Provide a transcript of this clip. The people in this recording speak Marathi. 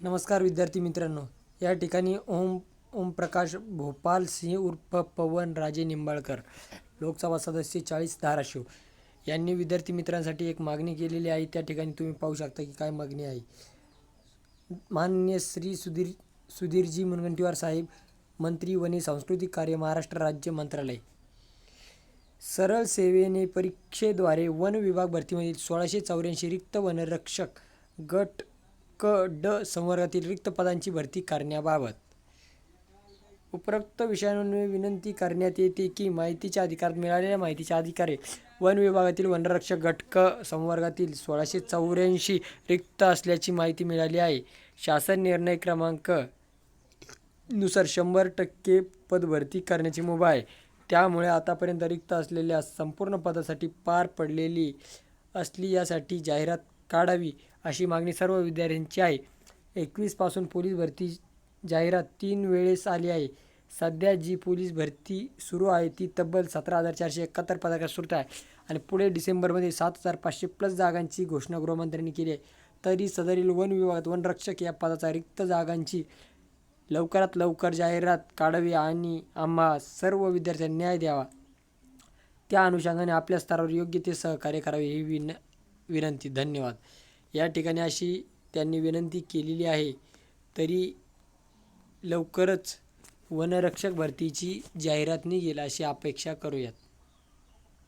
नमस्कार विद्यार्थी मित्रांनो. या ठिकाणी ओम ओमप्रकाश भोपाल सिंह उर्फ पवन राजे निंबाळकर लोकसभा सदस्य चाळीस धाराशिव यांनी विद्यार्थी मित्रांसाठी एक मागणी केलेली आहे. त्या ठिकाणी तुम्ही पाहू शकता की काय मागणी आहे. माननीय श्री सुधीर सुधीरजी मुनगंटीवार साहेब मंत्री वने सांस्कृतिक कार्य महाराष्ट्र राज्य मंत्रालय. सरळ सेवेने परीक्षेद्वारे वन विभाग भरतीमधील सोळाशे चौऱ्याऐंशी रिक्त वनरक्षक गट क ड संवर्गातील रिक्त पदांची भरती करण्याबाबत. उपरोक्त विषयांवर विनंती करण्यात येते की माहितीच्या अधिकारात मिळालेल्या माहितीच्या अधिकारे वन विभागातील वनरक्षक घटक संवर्गातील सोळाशे चौऱ्याऐंशी रिक्त असल्याची माहिती मिळाली आहे. शासन निर्णय क्रमांकनुसार शंभर टक्के पदभरती करण्याची मुभा आहे. त्यामुळे आतापर्यंत रिक्त असलेल्या संपूर्ण पदासाठी पार पडलेली असली यासाठी जाहिरात काढावी अशी मागणी सर्व विद्यार्थ्यांची आहे. एकवीसपासून पोलीस भरती जाहिरात तीन वेळेस आली आहे. सध्या जी पोलीस भरती सुरू आहे ती तब्बल सतरा हजार चारशे एकाहत्तर पदावर सुरू आहे. आणि पुढे डिसेंबरमध्ये सात हजार पाचशे प्लस जागांची घोषणा गृहमंत्र्यांनी केली आहे. तरी सदरील वन विभागात वनरक्षक या पदाचा रिक्त जागांची लवकरात लवकर जाहिरात काढावी आणि आम्हा सर्व विद्यार्थ्यांना न्याय द्यावा. त्या अनुषंगाने आपल्या स्तरावर योग्य ते सहकार्य करावे ही विन विनंती धन्यवाद. या ठिकाणी अशी त्यांनी विनंती केलेली आहे तरी लवकरच वनरक्षक भरतीची जाहिरात निघेल अशी अपेक्षा करूयात.